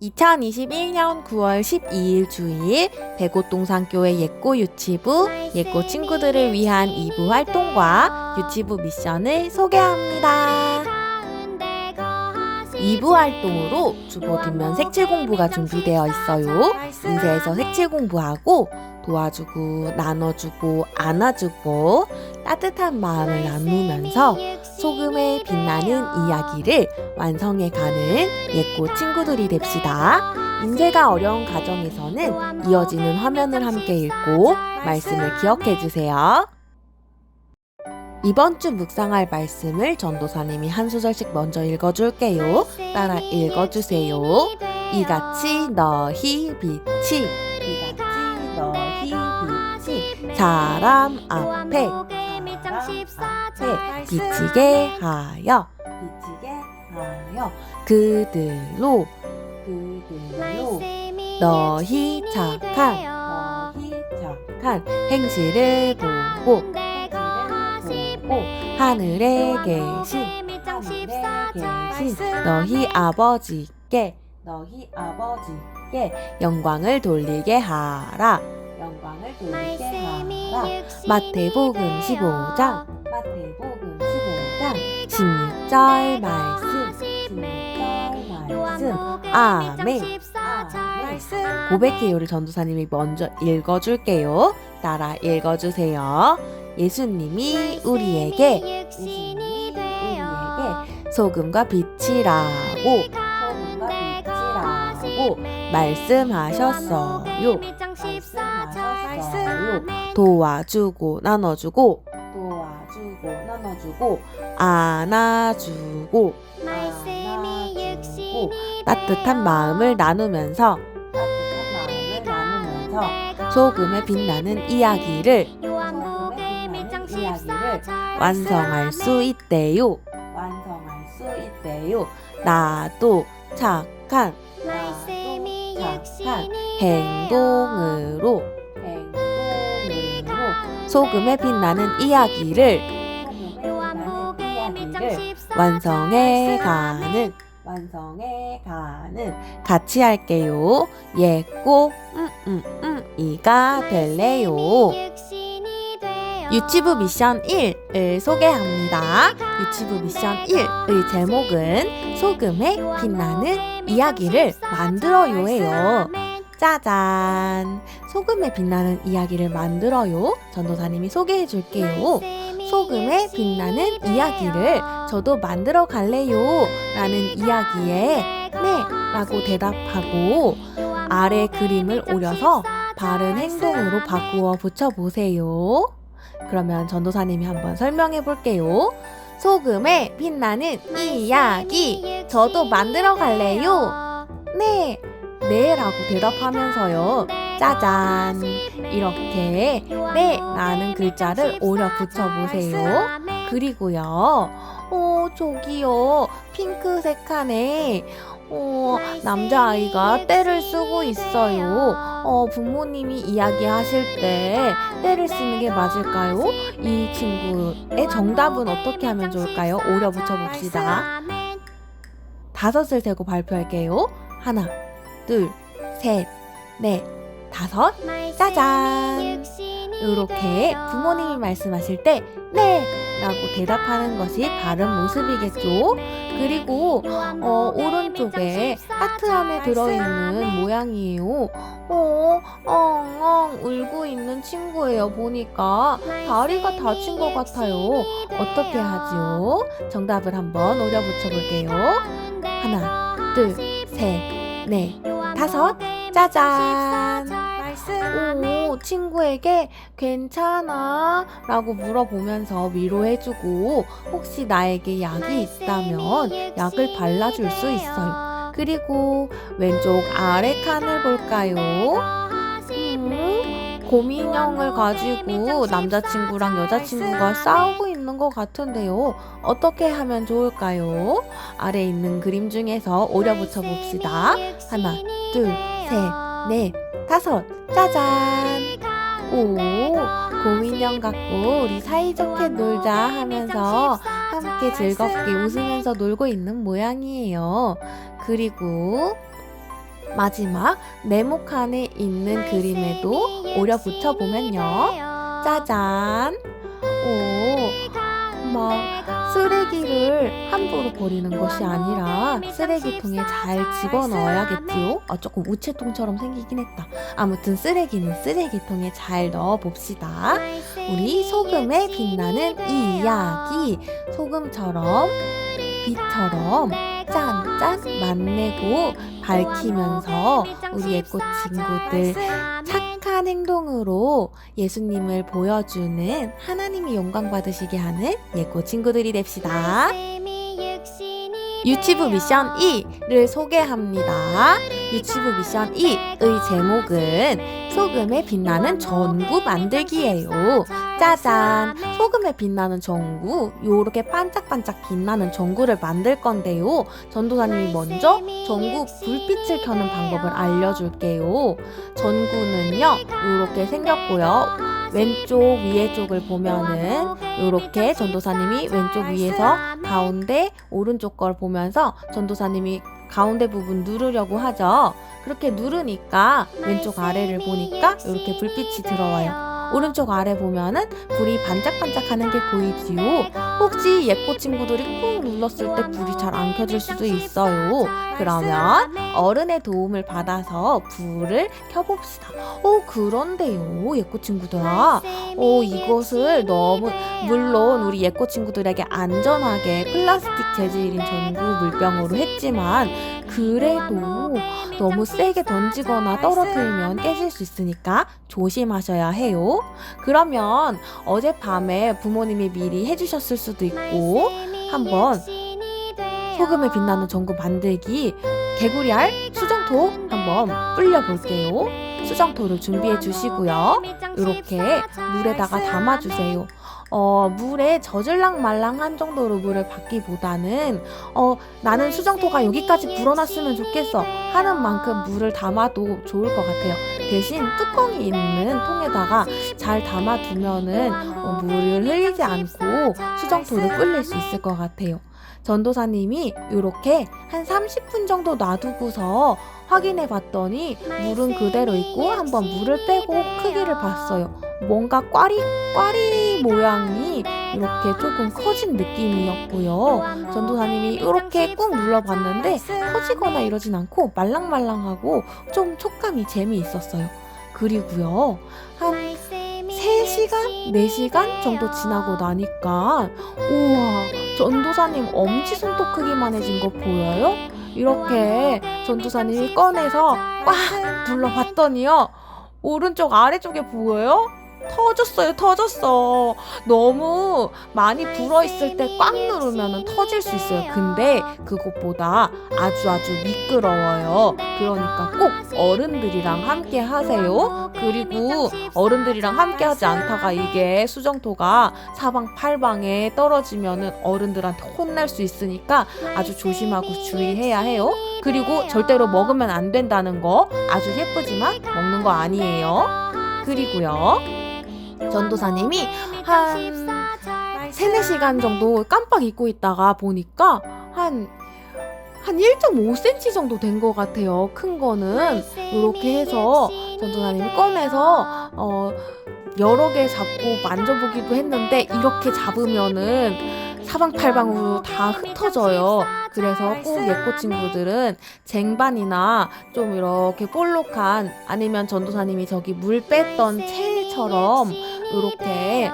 2021년 9월 12일 주일 백옷동산교회 예꼬 유치부 예꼬 친구들을 위한 2부 활동과 유치부 미션을 소개합니다. 2부 활동으로 주보 뒷면 색칠 공부가 준비되어 있어요. 인쇄에서 색칠 공부하고 도와주고 나눠주고 안아주고 따뜻한 마음을 나누면서 소금에 빛나는 이야기를 완성해가는 예꼬 친구들이 됩시다. 인쇄가 어려운 가정에서는 이어지는 화면을 함께 읽고 말씀을 기억해 주세요. 이번 주 묵상할 말씀을 전도사님이 한 소절씩 먼저 읽어줄게요. 따라 읽어주세요. 이같이 너희 빛이 이같이 너희 빛이 사람 앞에 앞에 비치게 하여. 비치게 하여. 그들로 그들로 너희 착한 너희 착한 행실을 보고 보고 하늘에 계신 하늘에 계신 너희 아버지께 너희 아버지께 영광을 돌리게 하라 영광을 돌리게 하라. 마태복음 15장. 마태복음 15장. 16절 말씀. 16절 말씀. 아멘. 아멘. 고백해요를 전도사님이 먼저 읽어줄게요. 따라 읽어주세요. 예수님이 우리에게 예수님이 우리에게 소금과 빛이라고. 소금과 빛이라고 말씀하셨어요 말씀하셨어요. 도와주고 나눠주고. 도와주고 나눠주고. 안아주고. 안아주고. 따뜻한 마음을 나누면서 따뜻한 마음을 나누면서 소금에 빛나는 이야기를 소금에 빛나는 이야기를 완성할 수 있대요. 완성할 수 있대요. 나도 착한 나도 착한 행동으로 행동으로 소금에 빛나는 이야기를 완성해 가는 완성해 가는 같이 할게요. 예고 음음음 이가 될래요. 유치부 미션 1을 소개합니다. 유치부 미션 1의 제목은 소금에 빛나는 이야기를 만들어요예요. 짜잔! 소금에 빛나는 이야기를 만들어요. 전도사님이 소개해 줄게요. 소금에 빛나는 이야기를 저도 만들어 갈래요. 라는 이야기에 네! 라고 대답하고 아래 그림을 오려서 바른 행동으로 바꾸어 붙여보세요. 그러면 전도사님이 한번 설명해 볼게요. 소금에 빛나는 이야기 저도 만들어 갈래요. 네, 네 라고 대답하면서요. 짜잔. 이렇게 네 라는 글자를 오려 붙여보세요. 그리고요. 어, 저기요. 핑크색 칸에 어, 남자아이가 떼를 쓰고 있어요. 어, 부모님이 이야기하실 때 떼를 쓰는 게 맞을까요? 이 친구의 정답은 어떻게 하면 좋을까요? 오려 붙여봅시다. 다섯을 세고 발표할게요. 하나, 둘, 셋, 넷, 다섯. 짜잔! 이렇게 부모님이 말씀하실 때, 네! 라고 대답하는 것이 바른 모습이겠죠. 그리고, 어, 오른쪽에 하트 안에 들어있는 모양이에요. 어, 엉엉 울고 있는 친구예요. 보니까 다리가 다친 것 같아요. 어떻게 하지요? 정답을 한번 오려 붙여볼게요. 하나, 둘, 셋, 넷, 다섯. 짜잔! 오, 친구에게 괜찮아? 라고 물어보면서 위로해주고 혹시 나에게 약이 있다면 약을 발라줄 수 있어요. 그리고 왼쪽 아래 칸을 볼까요? 음, 곰인형을 가지고 남자친구랑 여자친구가 싸우고 있는 것 같은데요. 어떻게 하면 좋을까요? 아래 있는 그림 중에서 오려 붙여 봅시다. 하나, 둘, 셋, 넷, 다섯. 짜잔! 오, 곰인형 갖고 우리 사이좋게 놀자 하면서 함께 즐겁게 웃으면서 놀고 있는 모양이에요. 그리고 마지막 네모칸에 있는 그림에도 오려 붙여보면요. 짜잔! 오, 막 쓰레기를 함부로 버리는 것이 아니라 쓰레기통에 잘 집어넣어야겠지요? 아, 조금 우체통처럼 생기긴 했다. 아무튼 쓰레기는 쓰레기통에 잘 넣어봅시다. 우리 소금에 빛나는 이 이야기 소금처럼 빛처럼 짠짠 만내고 밝히면서 우리 예꽃 친구들 착한 행동으로 예수님을 보여주는 하나님이 영광 받으시게 하는 예꽃 친구들이 됩시다. 유치부 미션 2를 소개합니다. 유치부 미션 2의 제목은 소금에 빛나는 전구 만들기예요. 짜잔! 소금에 빛나는 전구, 요렇게 반짝반짝 빛나는 전구를 만들 건데요. 전도사님이 먼저 전구 불빛을 켜는 방법을 알려줄게요. 전구는요, 요렇게 생겼고요. 왼쪽 위에 쪽을 보면은 요렇게 전도사님이 왼쪽 위에서 가운데 오른쪽 걸 보면서 전도사님이 가운데 부분 누르려고 하죠. 그렇게 누르니까 왼쪽 아래를 보니까 이렇게 불빛이 들어와요. 오른쪽 아래 보면은 불이 반짝반짝하는 게 보이지요. 혹시 예뻐 친구들이 꾹 눌렀을 때 불이 잘 안 켜질 수도 있어요. 그러면 어른의 도움을 받아서 불을 켜봅시다. 어 그런데요, 예뻐 친구들아. 어 이것을 너무 물론 우리 예뻐 친구들에게 안전하게 플라스틱 재질인 전구 물병으로 했지만 그래도 너무 세게 던지거나 떨어뜨리면 깨질 수 있으니까 조심하셔야 해요. 그러면 어젯밤에 부모님이 미리 해주셨을 수도 있고 한번 소금에 빛나는 전구 만들기 개구리 알 수정토 한번 불려 볼게요. 수정토를 준비해 주시고요. 이렇게 물에다가 담아 주세요. 어, 물에 젖을랑 말랑한 정도로 물을 받기보다는 어, 나는 수정토가 여기까지 불어났으면 좋겠어 하는 만큼 물을 담아도 좋을 것 같아요. 대신 뚜껑이 있는 통에다가 잘 담아두면은 어, 물을 흘리지 않고 수정토를 불릴 수 있을 것 같아요. 전도사님이 이렇게 한 30분 정도 놔두고서 확인해 봤더니 물은 그대로 있고 한번 물을 빼고 크기를 봤어요. 뭔가 꽈리 꽈리 모양이 이렇게 조금 커진 느낌이었고요. 전도사님이 이렇게 꾹 눌러봤는데 터지거나 이러진 않고 말랑말랑하고 좀 촉감이 재미있었어요. 그리고요. 한 3시간? 4시간 정도 지나고 나니까 우와 전도사님 엄지손톱 크기만 해진 거 보여요? 이렇게 전도사님이 꺼내서 꽉 눌러봤더니요 오른쪽 아래쪽에 보여요? 터졌어요, 터졌어. 너무 많이 불어 있을 때 꽉 누르면 터질 수 있어요. 근데 그것보다 아주 아주 미끄러워요. 그러니까 꼭 어른들이랑 함께 하세요. 그리고 어른들이랑 함께 하지 않다가 이게 수정토가 사방팔방에 떨어지면은 어른들한테 혼날 수 있으니까 아주 조심하고 주의해야 해요. 그리고 절대로 먹으면 안 된다는 거 아주 예쁘지만 먹는 거 아니에요. 그리고요. 전도사님이 한 3, 4시간 정도 깜빡 잊고 있다가 보니까 한, 한 1.5cm 정도 된 것 같아요. 큰 거는. 이렇게 해서 전도사님이 꺼내서, 어, 여러 개 잡고 만져보기도 했는데, 이렇게 잡으면은 사방팔방으로 다 흩어져요. 그래서 꼭 예꽃 친구들은 쟁반이나 좀 이렇게 볼록한 아니면 전도사님이 저기 물 뺐던 체처럼 이렇게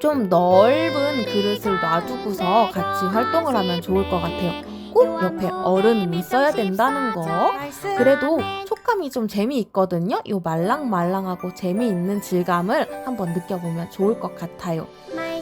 좀 넓은 그릇을 놔두고서 같이 활동을 하면 좋을 것 같아요. 꼭 옆에 어른은 있어야 된다는 거. 그래도 촉감이 좀 재미있거든요. 이 말랑말랑하고 재미있는 질감을 한번 느껴보면 좋을 것 같아요.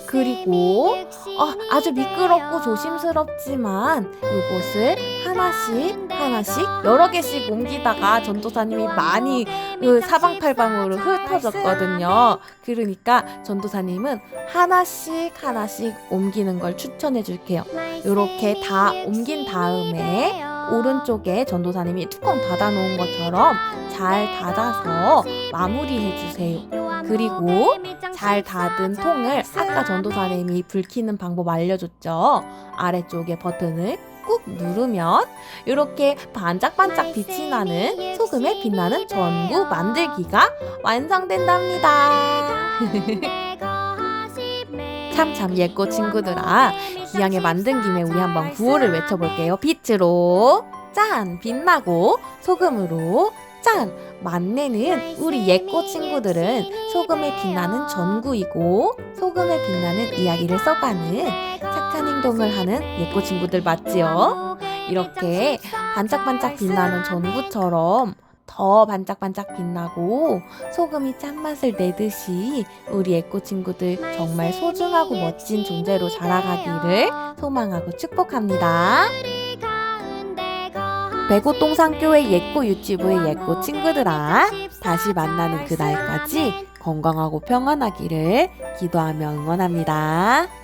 그리고 어, 아주 미끄럽고 조심스럽지만 이곳을 하나씩 하나씩 여러 개씩 옮기다가 전도사님이 많이 그 사방팔방으로 흩어졌거든요. 그러니까 전도사님은 하나씩 하나씩 옮기는 걸 추천해 줄게요. 이렇게 다 옮긴 다음에 오른쪽에 전도사님이 뚜껑 닫아 놓은 것처럼 잘 닫아서 마무리해 주세요. 그리고 잘 닫은 통을 아까 전도사님이 불 켜는 방법 알려줬죠. 아래쪽에 버튼을 꾹꾹 누르면 이렇게 반짝반짝 빛이 나는 소금에 빛나는 전구 만들기가 완성된답니다. 참참 예꼬 친구들아 기왕에 만든 김에 우리 한번 구호를 외쳐볼게요. 빛으로 짠 빛나고 소금으로 짠 만내는 우리 예꼬 친구들은 소금에 빛나는 전구이고 소금에 빛나는 이야기를 써가는 착한 행동을 하는 예꼬 친구들 맞지요? 이렇게 반짝반짝 빛나는 전구처럼 더 반짝반짝 빛나고 소금이 짠맛을 내듯이 우리 애꼬 친구들 정말 소중하고 멋진 존재로 자라가기를 소망하고 축복합니다. 배고동산교회 예꼬 유치부의 예꼬 친구들아 다시 만나는 그날까지 건강하고 평안하기를 기도하며 응원합니다.